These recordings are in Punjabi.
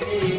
ਵਾਹਿਗੁਰੂ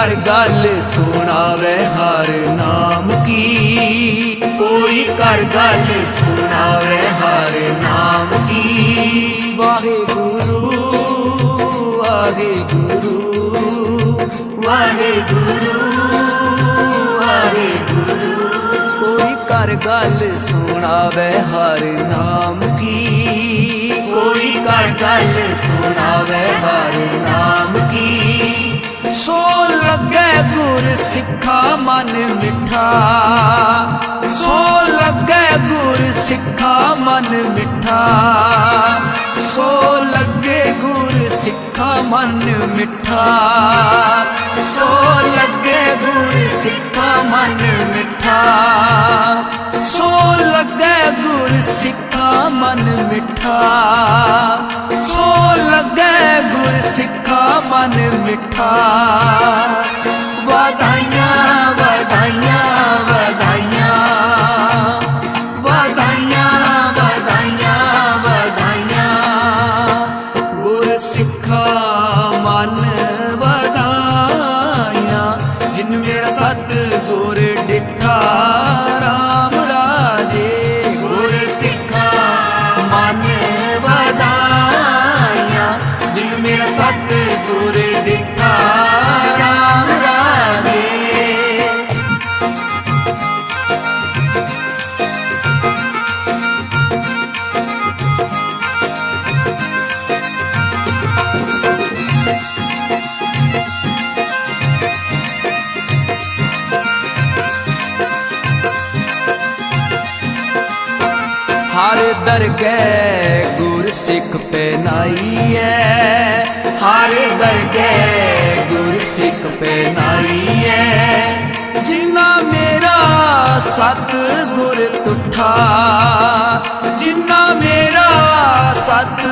ਕਰ ਗੱਲ ਸੁਣਾਵੇ, ਹਰ ਨਾਮ ਕੀ? ਕੋਈ ਕਰ ਗੱਲ ਸੁਣਾਵੇ, ਹਰ ਨਾਮ ਕੀ? ਵਾਹਿਗੁਰੂ ਵਾਹਿਗੁਰੂ ਵਾਹਿਗੁਰੂ ਵਾਹਿਗੁਰੂ। ਕੋਈ ਕਰ ਗੱਲ ਸੁਣਾਵੇ, ਹਰ ਨਾਮ ਕੀ? ਕੋਈ ਕਰ ਗੱਲ ਸੁਣਾਵੇ, ਹਰ ਨਾਮ ਕੀ? ਸੋ ਲੱਗੇ ਗੁਰ ਸਿੱਖਾ ਮਨ ਮਿੱਠਾ। ਸੋ ਲੱਗੇ ਗੁਰ ਸਿੱਖਾ ਮਨ ਮਿੱਠਾ। ਸੋ ਲੱਗੇ ਗੁਰ ਸਿੱਖਾ ਮਨ ਮਿੱਠਾ। ਸੋ ਲੱਗੇ ਗੁਰ ਸਿੱਖਾ ਮਨ ਮਿੱਠਾ। ਸੋ ਲੱਗੇ ਗੁਰ ਸਿੱਖਾ ਮਨ ਮਿੱਠਾ। ਸੋ ਲੱਗੇ ਗੁਰ ਸਿੱਖਾ ਮਨ ਮਿੱਠਾ। ਸਤ ਗੁਰ ਡਿਠਾ ਸਿੱਖ ਸਿੱਖ ਪੈਨਾਈਐ ਹਰ ਵਰਗੇ ਗੁਰ ਸਿੱਖ ਟਿਕ ਪਹਿਨਾਈ ਐ। ਜਿਨਾ ਮੇਰਾ ਸਤ ਗੁਰ ਤੁਠਾ ਜਿਨਾ ਮੇਰਾ ਸਤ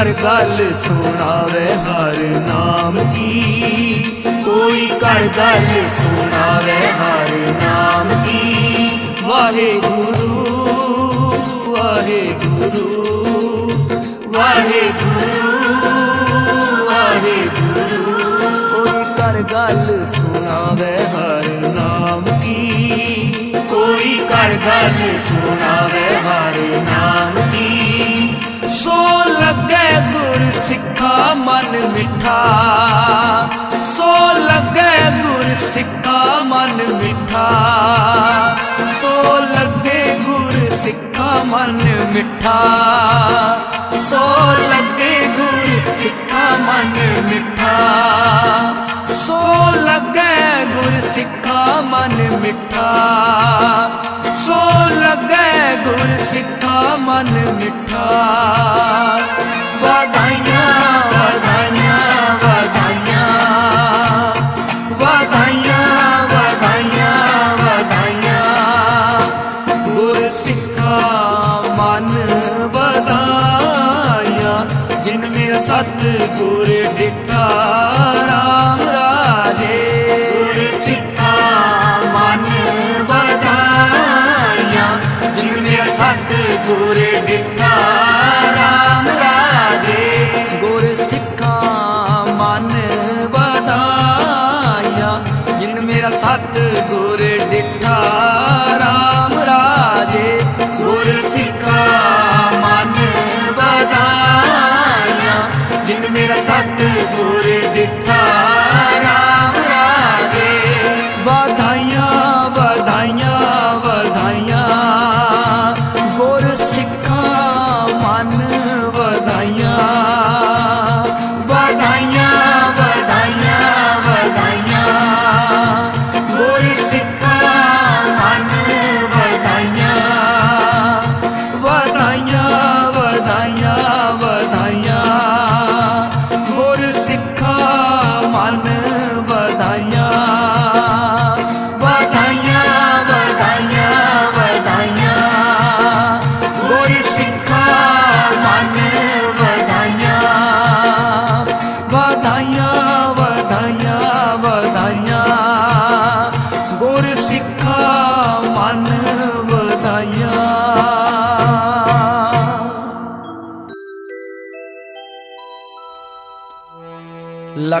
ਕਰ ਗੱਲ ਸੁਣਾਵੇ, ਹਰ ਨਾਮ ਕੀ? ਕੋਈ ਕਰ ਗੱਲ ਸੁਣਾਵੇ, ਹਰ ਨਾਮ ਕੀ? ਵਾਹਿਗੁਰੂ ਵਾਹਿਗੁਰੂ ਵਾਹਿਗੁਰੂ ਵਾਹਿਗੁਰੂ। ਕੋਈ ਕਰ ਗੱਲ ਸੁਣਾਵੇ, ਹਰ ਨਾਮ ਕੀ? ਕੋਈ ਕਰ ਗੱਲ ਸੁਣਾਵੇ, ਹਰ ਨਾਮ ਮਿੱਠਾ। ਸੋ ਲੱਗੇ ਗੁਰ ਸਿੱਖਾ ਮਨ ਮਿੱਠਾ। ਸੋ ਲੱਗੇ ਗੁਰ ਸਿੱਖਾ ਮਨ ਮਿੱਠਾ। ਸੋ ਲੱਗੇ ਗੁਰ ਸਿੱਖਾ ਮਨ ਮਿੱਠਾ। ਸੋ ਲੱਗੇ ਗੁਰ ਸਿੱਖਾ ਮਨ ਮਿੱਠਾ। ਸੋ ਲੱਗੇ ਗੁਰ ਸਿੱਖਾ ਮਨ ਮਿੱਠਾ। ਵਧਾਈਆਂ ਸਿੱਖਾ ਮਨ ਵਧਾਇਆ ਜਿਨ ਮੇਰਾ ਸਤ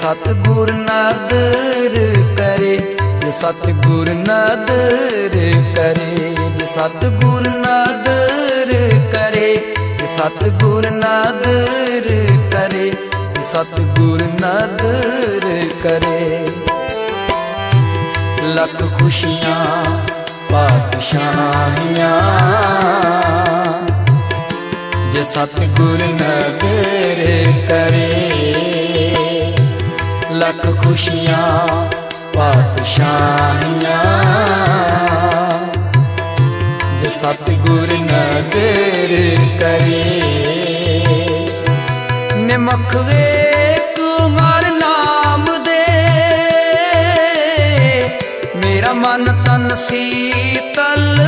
ਸਤਿਗੁਰ ਨਦਰ ਕਰੇ, ਜੇ ਸਤਿਗੁਰ ਨਦਰ ਕਰੇ, ਜੇ ਸਤਿਗੁਰ ਨਦਰ ਕਰੇ, ਜੇ ਸਤਿਗੁਰ ਨਦਰ ਕਰੇ, ਜੇ ਸਤਿਗੁਰ ਨਦਰ ਕਰੇ। ਲੱਖ ਖੁਸ਼ੀਆਂ, ਪਾਤਸ਼ਾਹੀਆਂ, ਜੇ ਸਤਿਗੁਰ ਨਦਰ ਕਰੇ ਲੱਖ ਖੁਸ਼ੀਆਂ, ਪਾਤਸ਼ਾਹੀਆਂ। ਜੇ ਸਤਿਗੁਰ ਨਦਰ ਕਰੇ, ਨਿਮਖ ਵੇਖ ਹਰ ਨਾਮ ਦੇ। ਮੇਰਾ ਮਨ ਤਨ ਸੀਤਲ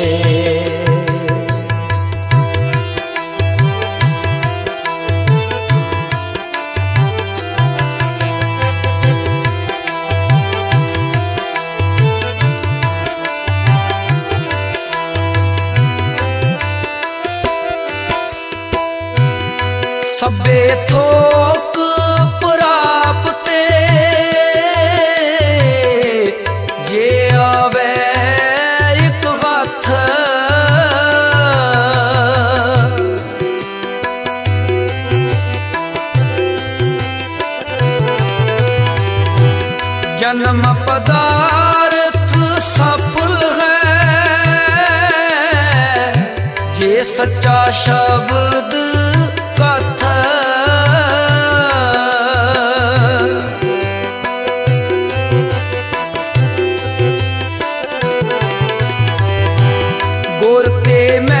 ਸਭੇ ਥੋਕ ਪ੍ਰਾਪਤੇ। ਜੇ ਆਵੇ ਇੱਕ ਹੱਥ ਜਨਮ ਪਦਾਰਥ ਸਫਲ ਹੈ। ਜੇ ਸੱਚਾ ਸ਼ਬਦ ਗੁਰ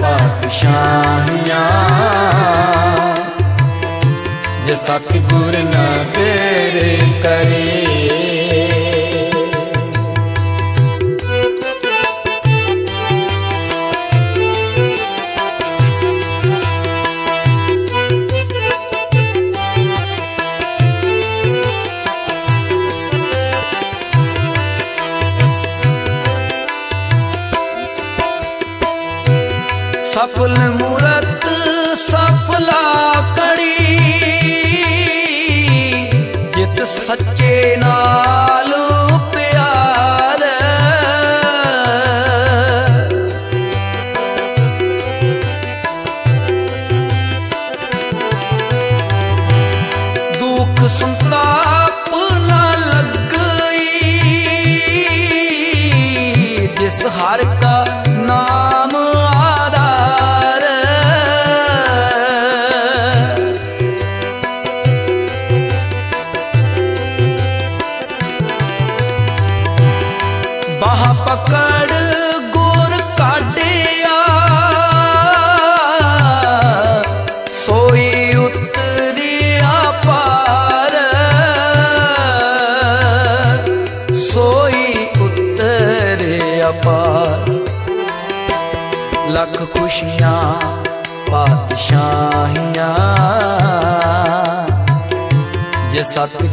ਪਾਤਸ਼ਾਹੀਆਂ। ਜੇ ਸਤਿਗੁਰ ਨਦਰ ਕਰੇ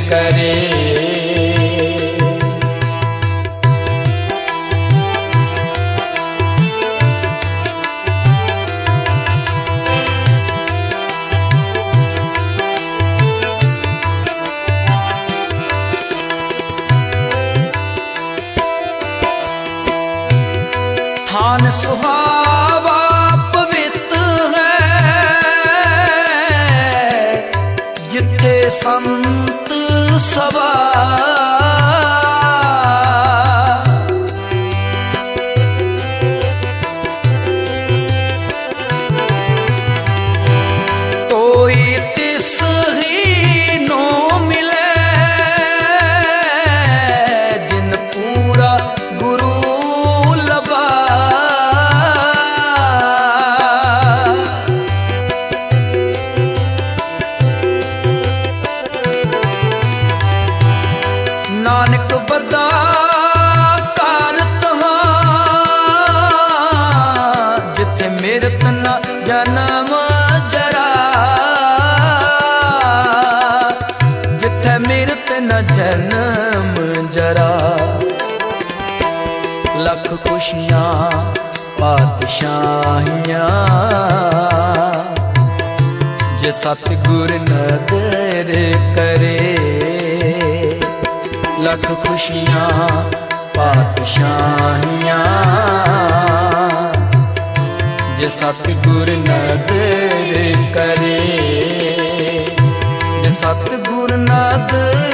ਕਰੇ ਜਨਮ ਜਰਾ। ਲੱਖ ਖੁਸ਼ੀਆਂ, ਪਾਤਸ਼ਾਹੀਆਂ। ਜੇ ਸਤਿਗੁਰ ਨਦਰ ਕਰੇ, ਲੱਖ ਖੁਸ਼ੀਆਂ, ਪਾਤਸ਼ਾਹੀਆਂ। ਜੇ ਸਤਿਗੁਰ ਨਦਰ ਕਰੇ, ਜੇ ਸਤਿਗੁਰ ਨਦਰ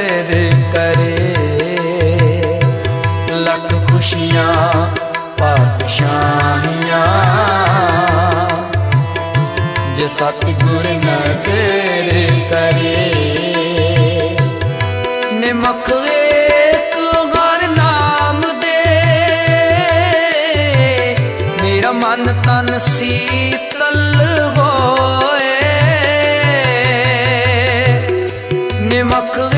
ਸਤਿਗੁਰ ਕਰੇ ਨਿਮਖ ਏਕ ਹਰ ਨਾਮ ਦੇ। ਮੇਰਾ ਮਨ ਤਨ ਸੀਤਲ ਹੋਏ। ਨਿਮਖ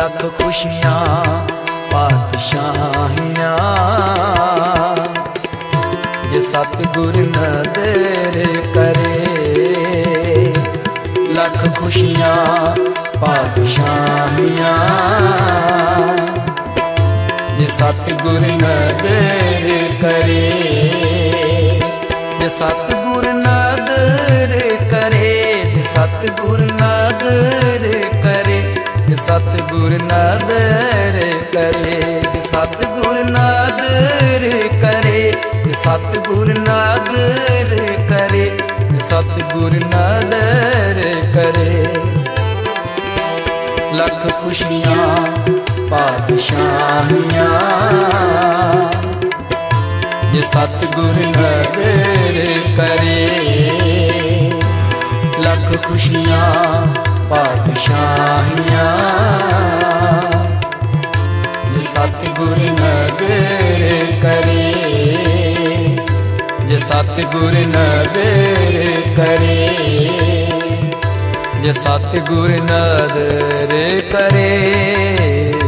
ਲੱਖ ਖੁਸ਼ੀਆਂ ਪਾਤਸ਼ਾਹੀਆਂ ਜੇ ਸਤਿਗੁਰ ਨਦਰ ਕਰੇ, ਲੱਖ ਖੁਸ਼ੀਆਂ ਪਾਤਸ਼ਾਹੀਆਂ ਜੇ ਸਤਿਗੁਰ ਨਦਰ ਕਰੇ, ਜੇ ਸਤਿਗੁਰ ਨਦਰ ਕਰੇ, ਜੇ ਸਤਿਗੁਰ ਨਦਰ ਸਤਿਗੁਰ ਨਦਰ ਕਰੇ ਸਤਿਗੁਰ ਨਦਰ ਕਰੇ ਸਤਿਗੁਰ ਨਦਰ ਕਰੇ ਸਤਿਗੁਰ ਨਦਰ ਕਰੇ। ਲੱਖ ਖੁਸ਼ੀਆਂ, ਪਾਤਸ਼ਾਹੀਆਂ, ਜੇ ਸਤਿਗੁਰ ਨਦਰ ਕਰੇ, ਲੱਖ ਖੁਸ਼ੀਆਂ ਪਾਤਸ਼ਾਹੀਆਂ ਜੇ ਸਤਿਗੁਰ ਨਦਰ ਕਰੇ ਜੇ ਸਤਿਗੁਰ ਨਦਰ ਕਰੇ ਜੇ ਸਤਿਗੁਰ ਨਦਰ ਕਰੇ।